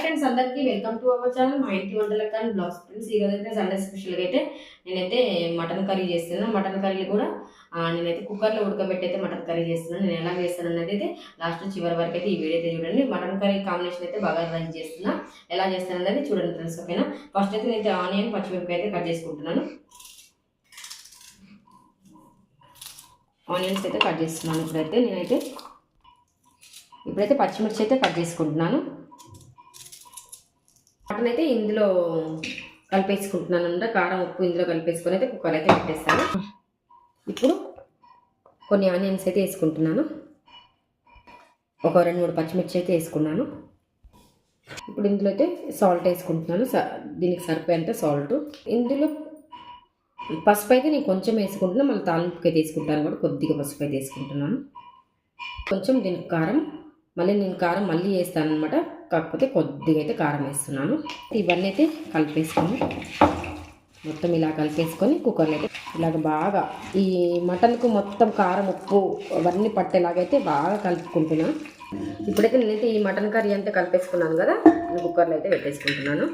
Friends అందరికీ welcome to our channel మా ఇంటి వంటలకు కానీ బ్లాగ్స్ ఫ్రెండ్స్ ఈరోజు అయితే సండే స్పెషల్గా అయితే నేనైతే మటన్ కర్రీ చేస్తున్నాను మటన్ కర్రీలు కూడా నేనైతే కుక్కర్లో ఉడకబెట్టి అయితే మటన్ కర్రీ చేస్తున్నాను. నేను ఎలా చేస్తాను అనేది అయితే లాస్ట్ చివరి వరకు అయితే ఈ వీడియో అయితే చూడండి. మటన్ కర్రీ కాంబినేషన్ అయితే బాగా రైస్ చేస్తున్నా. ఎలా చేస్తాను అనేది చూడండి ఫ్రెండ్స్ ఓకేనా ఫస్ట్ అయితే నేను ఆనియన్ పచ్చిమిరపకాయ అయితే కట్ చేసుకుంటున్నాను. ఆనియన్స్ అయితే కట్ చేస్తున్నాను ఇప్పుడైతే. నేనైతే ఇప్పుడైతే పచ్చిమిర్చి అయితే కట్ చేసుకుంటున్నాను. మటన్ అయితే ఇందులో కలిపేసుకుంటున్నాను అనమాట. కారం ఉప్పు ఇందులో కలిపేసుకొని అయితే కుక్కర్ అయితే పెట్టేస్తాను. ఇప్పుడు కొన్ని ఆనియన్స్ అయితే వేసుకుంటున్నాను. ఒక రెండు మూడు పచ్చిమిర్చి అయితే వేసుకున్నాను. ఇప్పుడు ఇందులో అయితే సాల్ట్ వేసుకుంటున్నాను. స- దీనికి సరిపోయేంత సాల్ట్. ఇందులో పసుపు అయితే నేను కొంచెం వేసుకుంటున్నాను మళ్ళీ తాలింపుకి అయితే వేసుకుంటాను కూడా. కొద్దిగా పసుపు అయితే వేసుకుంటున్నాను. కొంచెం దీనికి కారం మళ్ళీ నేను కారం మళ్ళీ వేస్తాను అనమాట కాకపోతే కొద్దిగా అయితే కారం వేస్తున్నాను. ఇవన్నీ అయితే కలిపేసుకొని మొత్తం ఇలా కలిపేసుకొని కుక్కర్లో అయితే ఇలాగ బాగా ఈ మటన్కు మొత్తం కారం ఉప్పు అవన్నీ పట్టేలాగైతే బాగా కలుపుకుంటున్నాను ఇప్పుడైతే నేనైతే ఈ మటన్ కర్రీ అంతా కలిపేసుకున్నాను కదా కుక్కర్లో అయితే పెట్టేసుకుంటున్నాను.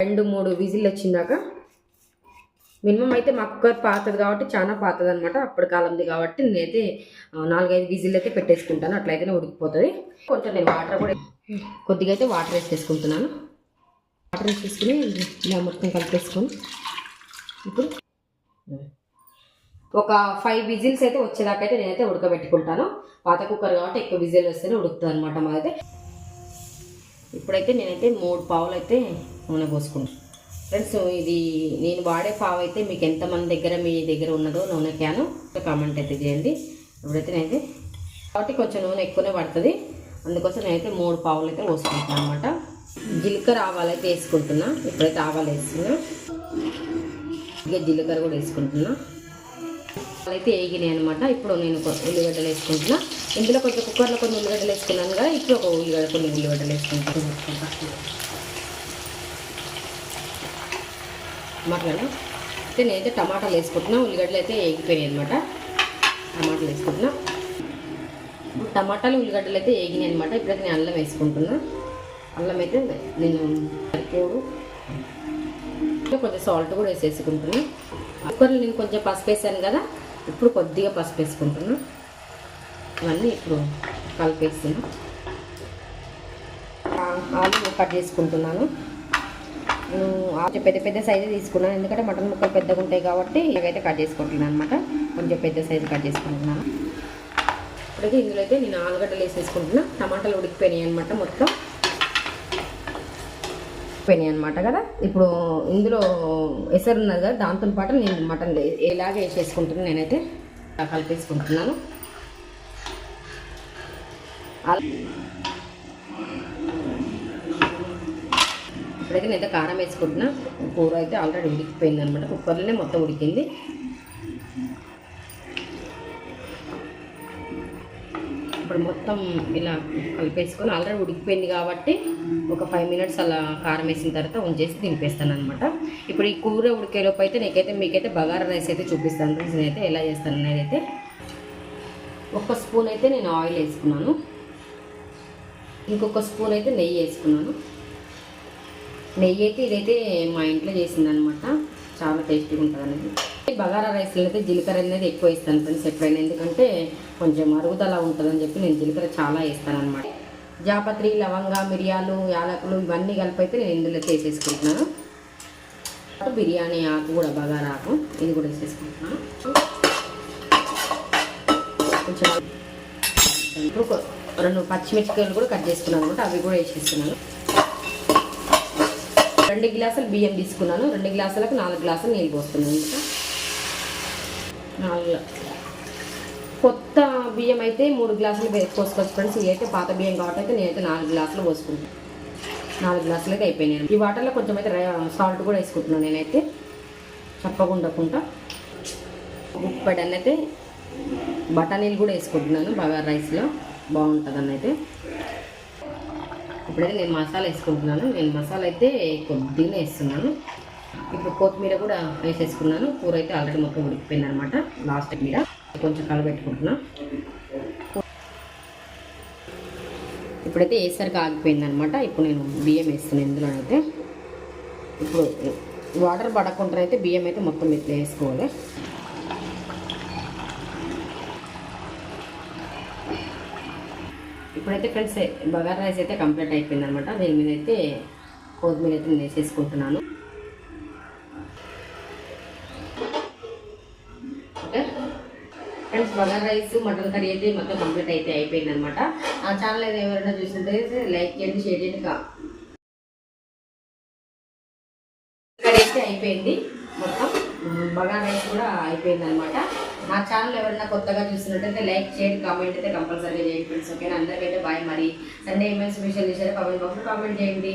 రెండు మూడు విజిల్ వచ్చిందాక మినిమం అయితే మా కుక్కర్ పాతది కాబట్టి చాలా పాతది అనమాట అప్పటి కాలంది కాబట్టి నేనైతే నాలుగైదు విజిల్ అయితే పెట్టేసుకుంటాను. అట్లయితేనే ఉడికిపోతుంది. కొంచెం నేను వాటర్ కూడా కొద్దిగా అయితే వాటర్ వేసేసుకుంటున్నాను వాటర్ వేసేసుకుని ఇలా మొత్తం కలిపేసుకొని ఇప్పుడు ఒక ఫైవ్ విజిల్స్ అయితే వచ్చేదాకైతే నేనైతే ఉడకబెట్టుకుంటాను. పాత కుక్కర్ కాబట్టి ఎక్కువ విజిల్ వస్తేనే ఉడుకుతుంది అనమాట మాదైతే. ఇప్పుడైతే నేనైతే మూడు పావులు అయితే నూనె పోసుకుంటాను ఫ్రెండ్స్ ఇది నేను వాడే పావు అయితే మీకు ఎంతమంది దగ్గర మీ దగ్గర ఉన్నదో నూనె క్యాను కామెంట్ అయితే చేయండి. ఇప్పుడైతే నేనైతే కాబట్టి కొంచెం నూనె ఎక్కువనే పడుతుంది. అందుకోసం నేనైతే మూడు పావులు అయితే పోసుకుంటున్నాను అనమాట జీలకర్ర ఆవాలు అయితే వేసుకుంటున్నా. ఇప్పుడైతే ఆవాలు వేస్తున్నా ఇక జీలకర్ర కూడా వేసుకుంటున్నా. అయితే వేగినాయి అనమాట ఇప్పుడు నేను ఉల్లిగడ్డలు వేసుకుంటున్నా. ఇందులో కొంచెం కుక్కర్లో కొన్ని ఉల్లిగడ్డలు వేసుకున్నాను కదా ఇప్పుడు ఒక ఉల్లిగడ్డ కొన్ని ఉల్లిగడ్డలు వేసుకుంటాను టమాటాలు అయితే నేనైతే టమాటాలు వేసుకుంటున్నా ఉల్లిగడ్డలు అయితే ఏగిపోయినాయి అనమాట టమాటాలు వేసుకుంటున్నా. ఇప్పుడు టమాటాలు ఉల్లిగడ్డలు అయితే ఏగినాయి అనమాట ఇప్పుడైతే నేను అల్లం వేసుకుంటున్నా. అల్లం అయితే నేను సరిపోడు కొంచెం సాల్ట్ కూడా వేసేసుకుంటున్నా. కుక్కర్లో నేను కొంచెం పసుపు వేసాను కదా ఇప్పుడు కొద్దిగా పసుపు వేసుకుంటున్నా. ఇవన్నీ ఇప్పుడు కలిపేస్తున్నా. ఆలు కట్ చేసుకుంటున్నాను. నేను పెద్ద పెద్ద సైజు తీసుకున్నాను. ఎందుకంటే మటన్ ముక్కలు పెద్దగా ఉంటాయి కాబట్టి ఇవైతే కట్ చేసుకుంటున్నాను అనమాట కొంచెం పెద్ద సైజు కట్ చేసుకుంటున్నాను. ఇప్పుడైతే ఇందులో అయితే నేను ఆలుగడ్డలు వేసేసుకుంటున్నా. టమాటాలు ఉడికిపోయినాయి అనమాట మొత్తం. పోయినాయి అనమాట కదా. ఇప్పుడు ఇందులో ఎసరు ఉన్నది కదా దాంతో పాటు నేను మటన్ ఎలాగ వేసేసుకుంటున్నాను నేనైతే కలిపేసుకుంటున్నాను. ఇప్పుడైతే నేనైతే కారం వేసుకుంటున్నా. కూర అయితే ఆల్రెడీ ఉడికిపోయింది అనమాట కుక్కర్లోనే మొత్తం ఉడికింది. ఇప్పుడు మొత్తం ఇలా కలిపేసుకొని ఆల్రెడీ ఉడికిపోయింది కాబట్టి ఒక ఫైవ్ మినిట్స్ అలా కారం వేసిన తర్వాత ఉంచేసి దింపేస్తాను అనమాట ఇప్పుడు ఈ కూర ఉడికేలోపు అయితే నీకైతే మీకైతే బగారా రైస్ అయితే చూపిస్తాను. నేనైతే ఎలా చేస్తాను అనేది ఒక స్పూన్ అయితే నేను ఆయిల్ వేసుకున్నాను. ఇంకొక స్పూన్ అయితే నెయ్యి వేసుకున్నాను. నెయ్యి అయితే ఇదైతే మా ఇంట్లో చేసింది అనమాట చాలా టేస్టీగా ఉంటుంది అనేది బగారా రైస్లో అయితే జీలకర్ర అనేది ఎక్కువ ఇస్తాను ఫ్రెండ్స్ ఎప్పుడైనా. ఎందుకంటే కొంచెం అరుగుదల ఉంటుందని చెప్పి నేను జీలకర్ర చాలా ఇస్తాను అనమాట జాపత్రి లవంగ మిరియాలు యాలకులు ఇవన్నీ కలిపి అయితే నేను ఇందులో అయితే వేసేసుకుంటున్నాను బిర్యానీ ఆకు కూడా బగారా ఆకు ఇది కూడా వేసేసుకుంటున్నాను. కొంచెం ఇప్పుడు రెండు పచ్చిమిర్చికాయలు కూడా కట్ చేసుకున్నాను అనమాట అవి కూడా వేసేస్తున్నాను. రెండు గ్లాసులు బియ్యం తీసుకున్నాను. రెండు గ్లాసులకు నాలుగు గ్లాసులు నీళ్ళు పోస్తున్నాను ఇంకా. నాలుగు కొత్త బియ్యం అయితే మూడు గ్లాసులు పోసుకోవచ్చు ఫ్రెండ్స్. ఇవి అయితే పాత బియ్యం కాబట్టి అయితే నేనైతే నాలుగు గ్లాసులు పోసుకుంటాను నాలుగు గ్లాసులకి అయిపోయినాను ఈ వాటర్లో కొంచెం అయితే సాల్ట్ కూడా వేసుకుంటున్నాను నేనైతే. చప్పకుండకుండా ఉప్పడని అయితే బఠానీలు కూడా వేసుకుంటున్నాను. బాగా రైస్లో బాగుంటుంది అన్నైతే ఇప్పుడైతే నేను మసాలా వేసుకుంటున్నాను. నేను మసాలా అయితే కొద్దిగా వేస్తున్నాను. ఇప్పుడు కొత్తిమీర కూడా వేసేసుకున్నాను. కూర అయితే ఆల్రెడీ మొత్తం ఉడికిపోయింది అనమాట లాస్ట్ మీద కొంచెం కలబెట్టుకుంటున్నా. ఇప్పుడైతే వేసరికి ఆగిపోయింది అనమాట ఇప్పుడు నేను బియ్యం వేస్తున్నాను ఇందులోనైతే ఇప్పుడు వాటర్ పడకుండా అయితే బియ్యం అయితే మొత్తం ఇట్లా వేసుకోవాలి. ఇప్పుడైతే ఫ్రెండ్స్ బగారా రైస్ అయితే కంప్లీట్ అయిపోయింది అనమాట దీని మీద అయితే కొత్తిమీర అయితే నేను వేసేసుకుంటున్నాను. Okay? Friends bagara rice mutton curry అయితే మొత్తం కంప్లీట్ అయితే అయిపోయింది అనమాట ఆ ఛానల్ అయితే ఎవరైనా చూసినట్టయితే లైక్ చేయండి షేర్ చేయండి. కర్రీ అయితే అయిపోయింది మొత్తం. బగానైస్ కూడా అయిపోయింది అనమాట నా ఛానల్ ఎవరైనా కొత్తగా చూసినట్టయితే లైక్ చేయండి కామెంట్ అయితే కంపల్సరీగా చేయండి ఫ్రెండ్స్ ఓకేనా అందరికైతే బాయ్ మరి. సండే ఏమైనా స్పెషల్ చేశారో కామెంట్ బాక్స్లో కామెంట్ చేయండి.